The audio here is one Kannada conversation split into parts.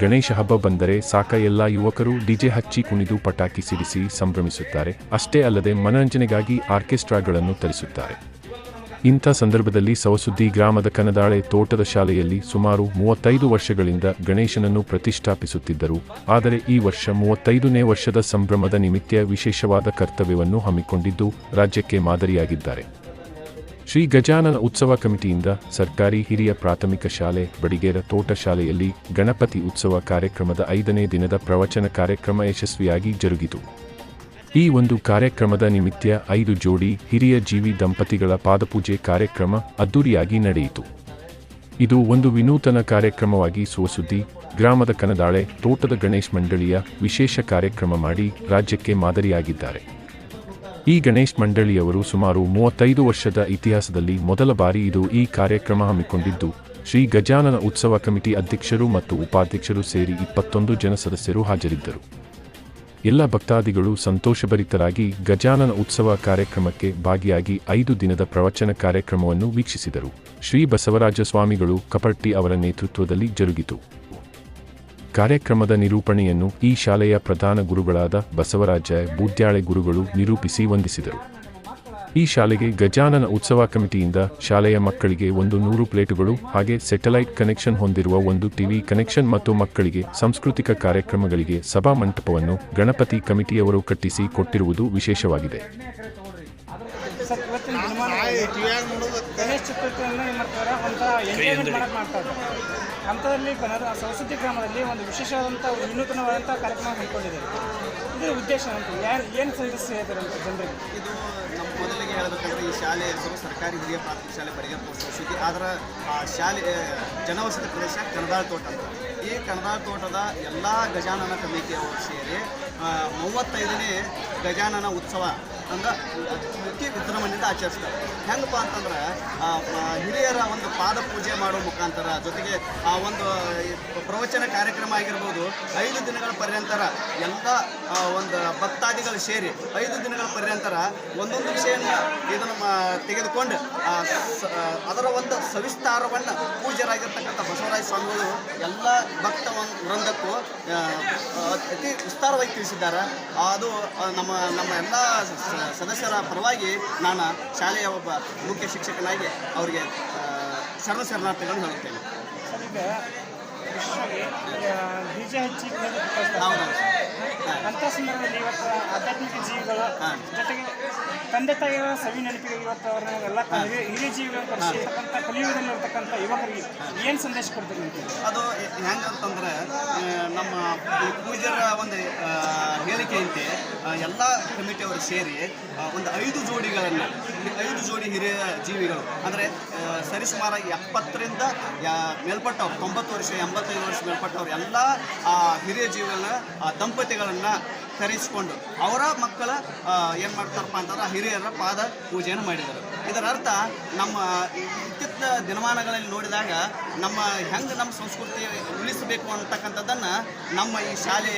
ಗಣೇಶ ಹಬ್ಬ ಬಂದರೆ ಸಾಕ ಎಲ್ಲ ಯುವಕರು ಡಿಜೆ ಹಚ್ಚಿ ಕುಣಿದು ಪಟಾಕಿ ಸಿಡಿಸಿ ಸಂಭ್ರಮಿಸುತ್ತಾರೆ. ಅಷ್ಟೇ ಅಲ್ಲದೆ ಮನರಂಜನೆಗಾಗಿ ಆರ್ಕೆಸ್ಟ್ರಾಗಳನ್ನು ತರಿಸುತ್ತಾರೆ. ಇಂಥ ಸಂದರ್ಭದಲ್ಲಿ ಸವಸುದ್ದಿ ಗ್ರಾಮದ ಕನದಾಳೆ ತೋಟದ ಶಾಲೆಯಲ್ಲಿ ಸುಮಾರು ಮೂವತ್ತೈದು ವರ್ಷಗಳಿಂದ ಗಣೇಶನನ್ನು ಪ್ರತಿಷ್ಠಾಪಿಸುತ್ತಿದ್ದರು. ಆದರೆ ಈ ವರ್ಷ ಮೂವತ್ತೈದನೇ ವರ್ಷದ ಸಂಭ್ರಮದ ನಿಮಿತ್ತ ವಿಶೇಷವಾದ ಕರ್ತವ್ಯವನ್ನು ಹಮ್ಮಿಕೊಂಡಿದ್ದು ರಾಜ್ಯಕ್ಕೆ ಮಾದರಿಯಾಗಿದ್ದಾರೆ. ಶ್ರೀ ಗಜಾನನ ಉತ್ಸವ ಕಮಿಟಿಯಿಂದ ಸರ್ಕಾರಿ ಹಿರಿಯ ಪ್ರಾಥಮಿಕ ಶಾಲೆ, ಬಡಿಗೇರ ತೋಟ ಶಾಲೆಯಲ್ಲಿ ಗಣಪತಿ ಉತ್ಸವ ಕಾರ್ಯಕ್ರಮದ ಐದನೇ ದಿನದ ಪ್ರವಚನ ಕಾರ್ಯಕ್ರಮ ಯಶಸ್ವಿಯಾಗಿ ಜರುಗಿತು. ಈ ಒಂದು ಕಾರ್ಯಕ್ರಮದ ನಿಮಿತ್ತ ಐದು ಜೋಡಿ ಹಿರಿಯ ಜೀವಿ ದಂಪತಿಗಳ ಪಾದಪೂಜೆ ಕಾರ್ಯಕ್ರಮ ಅದ್ದೂರಿಯಾಗಿ ನಡೆಯಿತು. ಇದು ಒಂದು ವಿನೂತನ ಕಾರ್ಯಕ್ರಮವಾಗಿ ಸುವಸುದ್ದಿ, ಗ್ರಾಮದ ಕನದಾಳೆ, ತೋಟದ ಗಣೇಶ್ ಮಂಡಳಿಯ ವಿಶೇಷ ಕಾರ್ಯಕ್ರಮ ಮಾಡಿ ರಾಜ್ಯಕ್ಕೆ ಮಾದರಿಯಾಗಿದ್ದಾರೆ. ಈ ಗಣೇಶ್ ಮಂಡಳಿಯವರು ಸುಮಾರು ಮೂವತ್ತೈದು ವರ್ಷದ ಇತಿಹಾಸದಲ್ಲಿ ಮೊದಲ ಬಾರಿ ಇದು ಈ ಕಾರ್ಯಕ್ರಮ ಹಮ್ಮಿಕೊಂಡಿದ್ದು, ಶ್ರೀ ಗಜಾನನ ಉತ್ಸವ ಕಮಿಟಿ ಅಧ್ಯಕ್ಷರು ಮತ್ತು ಉಪಾಧ್ಯಕ್ಷರು ಸೇರಿ ಇಪ್ಪತ್ತೊಂದು ಜನ ಸದಸ್ಯರು ಹಾಜರಿದ್ದರು. ಎಲ್ಲ ಭಕ್ತಾದಿಗಳು ಸಂತೋಷಭರಿತರಾಗಿ ಗಜಾನನ ಉತ್ಸವ ಕಾರ್ಯಕ್ರಮಕ್ಕೆ ಭಾಗಿಯಾಗಿ ಐದು ದಿನದ ಪ್ರವಚನ ಕಾರ್ಯಕ್ರಮವನ್ನು ವೀಕ್ಷಿಸಿದರು. ಶ್ರೀ ಬಸವರಾಜ ಸ್ವಾಮಿಗಳು ಕಪಟ್ಟಿ ಅವರ ನೇತೃತ್ವದಲ್ಲಿ ಜರುಗಿತು. ಕಾರ್ಯಕ್ರಮದ ನಿರೂಪಣೆಯನ್ನು ಈ ಶಾಲೆಯ ಪ್ರಧಾನ ಗುರುಗಳಾದ ಬಸವರಾಜ, ಬೂದ್ಯಾಳೆ ಗುರುಗಳು ನಿರೂಪಿಸಿ ವಂದಿಸಿದರು. ಈ ಶಾಲೆಗೆ ಗಜಾನನ ಉತ್ಸವ ಕಮಿಟಿಯಿಂದ ಶಾಲೆಯ ಮಕ್ಕಳಿಗೆ ಒಂದು ನೂರು ಪ್ಲೇಟುಗಳು ಹಾಗೆ ಸೆಟಲೈಟ್ ಕನೆಕ್ಷನ್ ಹೊಂದಿರುವ ಒಂದು ಟಿವಿ ಕನೆಕ್ಷನ್ ಮತ್ತು ಮಕ್ಕಳಿಗೆ ಸಾಂಸ್ಕೃತಿಕ ಕಾರ್ಯಕ್ರಮಗಳಿಗೆ ಸಭಾ ಮಂಟಪವನ್ನು ಗಣಪತಿ ಕಮಿಟಿಯವರು ಕಟ್ಟಿಸಿ ಕೊಟ್ಟಿರುವುದು ವಿಶೇಷವಾಗಿದೆ. ಸರ್ ಇವತ್ತಿನ ಗಣೇಶ ಚತುರ್ಥಿಯನ್ನು ಏನು ಮಾಡ್ತಾರೆ ಅಂತ ಎಂಜಾಯ್ಮೆಂಟ್ ಮಾಡಕ್ಕೆ ಮಾಡ್ತಾರೆ ಅಂಥದ್ರಲ್ಲಿ ಕನ್ನಡ ಸರಸ್ವತಿ ಗ್ರಾಮದಲ್ಲಿ ಒಂದು ವಿಶೇಷವಾದಂಥ ವಿನೂತನವಾದಂಥ ಕಾರ್ಯಕ್ರಮ ಹಮ್ಮಿಕೊಂಡಿದೆ ಇದರ ಉದ್ದೇಶ ಅಂತ ಯಾರು ಏನು ಸಂದೇಶ ಹೇಳ್ತಾರೆ ಅಂತ ಜನರಿಗೆ? ಇದು ನಮ್ಮ ಮೊದಲಿಗೆ ಹೇಳಬೇಕಂದ್ರೆ ಈ ಶಾಲೆ ಹೆಸರು ಸರ್ಕಾರಿ ಹಿರಿಯ ಪ್ರಾಥಮಿಕ ಶಾಲೆ ಬಡಿಗೆ ಸುದ್ದಿ ಅದರ ಆ ಶಾಲೆ ಜನವಸತಿ ಪ್ರದೇಶ ಕಣದಾಳ ತೋಟ ಅಂತ. ಈ ಕಣದಾಳ ತೋಟದ ಎಲ್ಲ ಗಜಾನನ ಕಮಿಟಿಯವರು ಸೇರಿ ಮೂವತ್ತೈದನೇ ಗಜಾನನ ಉತ್ಸವ ಅಂದ್ರೆ ಅತಿ ವಿಜೃಂಭಣೆಯಿಂದ ಆಚರಿಸ್ತಾರೆ. ಹೆಂಗಪ್ಪ ಅಂತಂದ್ರೆ ಹಿರಿಯರ ಒಂದು ಪಾದ ಪೂಜೆ ಮಾಡುವ ಮುಖಾಂತರ ಜೊತೆಗೆ, ಆ, ಒಂದು ಪ್ರವಚನ ಕಾರ್ಯಕ್ರಮ ಆಗಿರ್ಬೋದು, ಐದು ದಿನಗಳ ಪರ್ಯಂತರ ಎಲ್ಲ ಒಂದು ಭಕ್ತಾದಿಗಳು ಸೇರಿ ಐದು ದಿನಗಳ ಪರ್ಯಂತರ ಒಂದೊಂದು ವಿಷಯವನ್ನು ಇದನ್ನು ತೆಗೆದುಕೊಂಡು ಅದರ ಒಂದು ಸವಿಸ್ತಾರವನ್ನು ಪೂಜ್ಯರಾಗಿರ್ತಕ್ಕಂಥ ಬಸವರಾಜ ಸ್ವಾಮಿಗಳು ಎಲ್ಲ ಭಕ್ತ ವೃಂದಕ್ಕೂ ಅತಿ ವಿಸ್ತಾರವಾಗಿ ತಿಳಿಸಿದ್ದಾರೆ. ಅದು ನಮ್ಮ ನಮ್ಮ ಎಲ್ಲ ಸದಸ್ಯರ ಪರವಾಗಿ ನಾನು ಶಾಲೆಯ ಒಬ್ಬ ಮುಖ್ಯ ಶಿಕ್ಷಕನಾಗಿ ಅವರಿಗೆ ಸರ್ವ ಶರಣ ಶರಣಾರ್ಥಿಗಳನ್ನು ಹೇಳುತ್ತೇನೆ. ಅಂಥ ಸಂದರ್ಭದಲ್ಲಿ ಇವತ್ತು ಆಧ್ಯಾತ್ಮಿಕ ಜೀವಿಗಳು ಜೊತೆಗೆ ತಂದೆ ತಾಯಿಯ ಸವಿ ನೆನಪಿಗೆ ಇವತ್ತು ಅವ್ರನ್ನ ಎಲ್ಲ ಹಿರಿಯ ಜೀವಿಗಳನ್ನು ಕರೆಸಿರ್ತಕ್ಕಂಥ ಕಲಿಯುಗದಲ್ಲಿರ್ತಕ್ಕಂಥ ಯುವಕರಿಗೆ ಏನು ಸಂದೇಶ ಕೊಡ್ತೀರಿ ಅಂತ? ಅದು ಹೆಂಗಂತಂದ್ರೆ ನಮ್ಮ ಪೂಜರ ಪೂಜ್ಯರ ಒಂದು ಹೇಳಿಕೆಯಂತೆ ಎಲ್ಲ ಕಮಿಟಿಯವರು ಸೇರಿ ಒಂದು ಐದು ಜೋಡಿಗಳನ್ನು, ಐದು ಜೋಡಿ ಹಿರಿಯ ಜೀವಿಗಳು, ಅಂದರೆ ಸರಿಸುಮಾರಾಗಿ ಎಪ್ಪತ್ತರಿಂದ ಮೇಲ್ಪಟ್ಟವ್ರು, ತೊಂಬತ್ತು ವರ್ಷ, ಎಂಬತ್ತೈದು ವರ್ಷ ಮೇಲ್ಪಟ್ಟವ್ರು ಎಲ್ಲ ಹಿರಿಯ ಜೀವಿಗಳನ್ನ ದಂಪತಿಗಳನ್ನು ಕರೆಸಿಕೊಂಡು ಅವರ ಮಕ್ಕಳ ಏನು ಮಾಡ್ತಾರಪ್ಪ ಅಂತಂದ್ರೆ ಹಿರಿಯರ ಪಾದ ಪೂಜೆಯನ್ನು ಮಾಡಿದರು. ಇದರ ಅರ್ಥ ನಮ್ಮ ಇತ್ತಿತ್ತ ದಿನಮಾನಗಳಲ್ಲಿ ನೋಡಿದಾಗ ನಮ್ಮ ಹೆಂಗೆ ನಮ್ಮ ಸಂಸ್ಕೃತಿ ಉಳಿಸಬೇಕು ಅಂತಕ್ಕಂಥದ್ದನ್ನು ನಮ್ಮ ಈ ಶಾಲೆ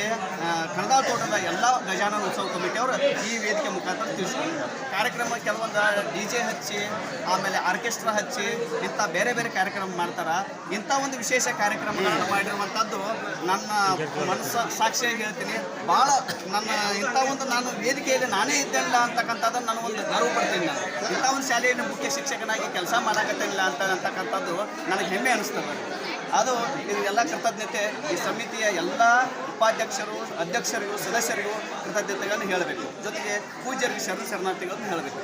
ಕನ್ನಡ ತೋಟದ ಎಲ್ಲ ಗಜಾನನ ಉತ್ಸವ ಕಮಿಟಿಯವರು ಈ ವೇದಿಕೆ ಮುಖಾಂತರ ತಿಳಿಸ್ಕೊಂಡಿದ್ದಾರೆ ಕಾರ್ಯಕ್ರಮ ಕೆಲವೊಂದು ಡಿ ಜೆ ಹಚ್ಚಿ, ಆಮೇಲೆ ಆರ್ಕೆಸ್ಟ್ರಾ ಹಚ್ಚಿ, ಇಂಥ ಬೇರೆ ಬೇರೆ ಕಾರ್ಯಕ್ರಮ ಮಾಡ್ತಾರೆ. ಇಂಥ ಒಂದು ವಿಶೇಷ ಕಾರ್ಯಕ್ರಮಗಳನ್ನು ಮಾಡಿರುವಂಥದ್ದು ನನ್ನ ಮನಸ್ಸು ಸಾಕ್ಷಿಯಾಗಿ ಹೇಳ್ತೀನಿ. ಭಾಳ ನನ್ನ ಇಂಥ ಒಂದು ನಾನು ವೇದಿಕೆಯಲ್ಲಿ ನಾನೇ ಇದ್ದಲ್ಲ ಅಂತಕ್ಕಂಥದ್ದನ್ನು ನಾನು ಒಂದು ಗರ್ವ ಪಡ್ತೀನಿ ನಾನು. ಇಂಥ ಒಂದು ಶಾಲೆಯಲ್ಲಿ ಮುಖ್ಯ ಶಿಕ್ಷಕನಾಗಿ ಕೆಲಸ ಮಾಡಕತ್ತಿಲ್ಲ ಅಂತ ಅಂತಕ್ಕಂಥದ್ದು ನನಗೆ ಹೆಮ್ಮೆ ಅನಿಸ್ತದೆ. ಅದು ಇದೆಲ್ಲ ಕೃತಜ್ಞತೆ ಈ ಸಮಿತಿಯ ಎಲ್ಲ ಉಪಾಧ್ಯಕ್ಷರು ಅಧ್ಯಕ್ಷರಿಗೂ ಸದಸ್ಯರಿಗೂ ಕೃತಜ್ಞತೆಗಳನ್ನು ಹೇಳಬೇಕು. ಜೊತೆಗೆ ಪೂಜ್ಯರಿಗೆ ಶರಣ ಶರಣಾರ್ಥಿಗಳನ್ನು ಹೇಳಬೇಕು.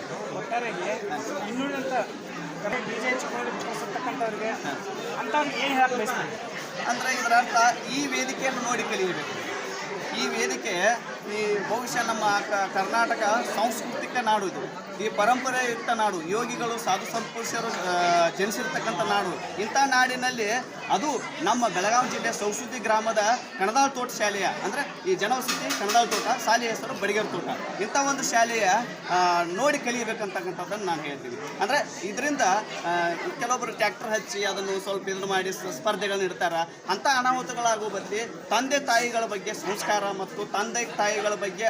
ಅಂದರೆ ಇದರ ಅರ್ಥ ಈ ವೇದಿಕೆಯನ್ನು ನೋಡಿ ಕಲಿಯಬೇಕು. ಈ ವೇದಿಕೆ ಈ ಬಹುಶಃ ನಮ್ಮ ಕರ್ನಾಟಕ ಸಾಂಸ್ಕೃತಿಕ ನಾಡು ಇದು. ಈ ಪರಂಪರೆಯುಕ್ತ ನಾಡು. ಯೋಗಿಗಳು, ಸಾಧು ಸಂಪುರುಷರು ಜನಿಸಿರ್ತಕ್ಕಂಥ ನಾಡು. ಇಂಥ ನಾಡಿನಲ್ಲಿ ಅದು ನಮ್ಮ ಬೆಳಗಾವಿ ಜಿಲ್ಲೆ ಸಂಸ್ಕೃತಿ ಗ್ರಾಮದ ಕಣದಾಳ್ ತೋಟ ಶಾಲೆಯ, ಅಂದರೆ ಈ ಜನವಸತಿ ಕಣದಾಳ್ ತೋಟ, ಶಾಲೆಯ ಹೆಸರು ಬಡಿಗೇರ್ ತೋಟ. ಇಂಥ ಒಂದು ಶಾಲೆಯ ನೋಡಿ ಕಲಿಯಬೇಕಂತಕ್ಕಂಥದ್ದನ್ನು ನಾನು ಹೇಳ್ತೀನಿ. ಅಂದರೆ ಇದರಿಂದ ಕೆಲವೊಬ್ಬರು ಟ್ರ್ಯಾಕ್ಟರ್ ಹಚ್ಚಿ ಅದನ್ನು ಸ್ವಲ್ಪ ಇದನ್ನು ಮಾಡಿ ಸ್ಪರ್ಧೆಗಳನ್ನ ಇಡ್ತಾರೆ. ಅಂಥ ಅನಾಹುತಗಳಾಗುವ ಬದಲಿ ತಂದೆ ತಾಯಿಗಳ ಬಗ್ಗೆ ಸಂಸ್ಕಾರ ಮತ್ತು ತಂದೆ ತಾಯಿ ತಾಯಿಗಳ ಬಗ್ಗೆ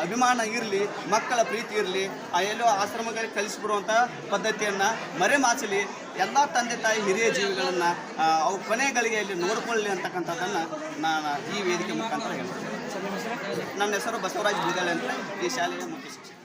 ಅಭಿಮಾನ ಇರಲಿ, ಮಕ್ಕಳ ಪ್ರೀತಿ ಇರಲಿ, ಆ, ಎಲ್ಲೋ ಆಶ್ರಮಗಳಿಗೆ ಕಲಿಸ್ಬಿಡುವಂಥ ಪದ್ಧತಿಯನ್ನು ಮರೆಮಾಚಲಿ ಎಲ್ಲ ತಂದೆ ತಾಯಿ ಹಿರಿಯ ಜೀವಿಗಳನ್ನು ಅವು ಕೊನೆಗಳಿಗೆಯಲ್ಲಿ ನೋಡಿಕೊಳ್ಳಿ ಅಂತಕ್ಕಂಥದ್ದನ್ನು ನಾನು ಈ ವೇದಿಕೆ ಮುಖಾಂತರ ಹೇಳ್ತೀನಿ. ನನ್ನ ಹೆಸರು ಬಸವರಾಜ್ ಬೀದಳೆ ಅಂತ ಈ ಶಾಲೆಯ ಮುಖ್ಯ ಶಿಕ್ಷಕ.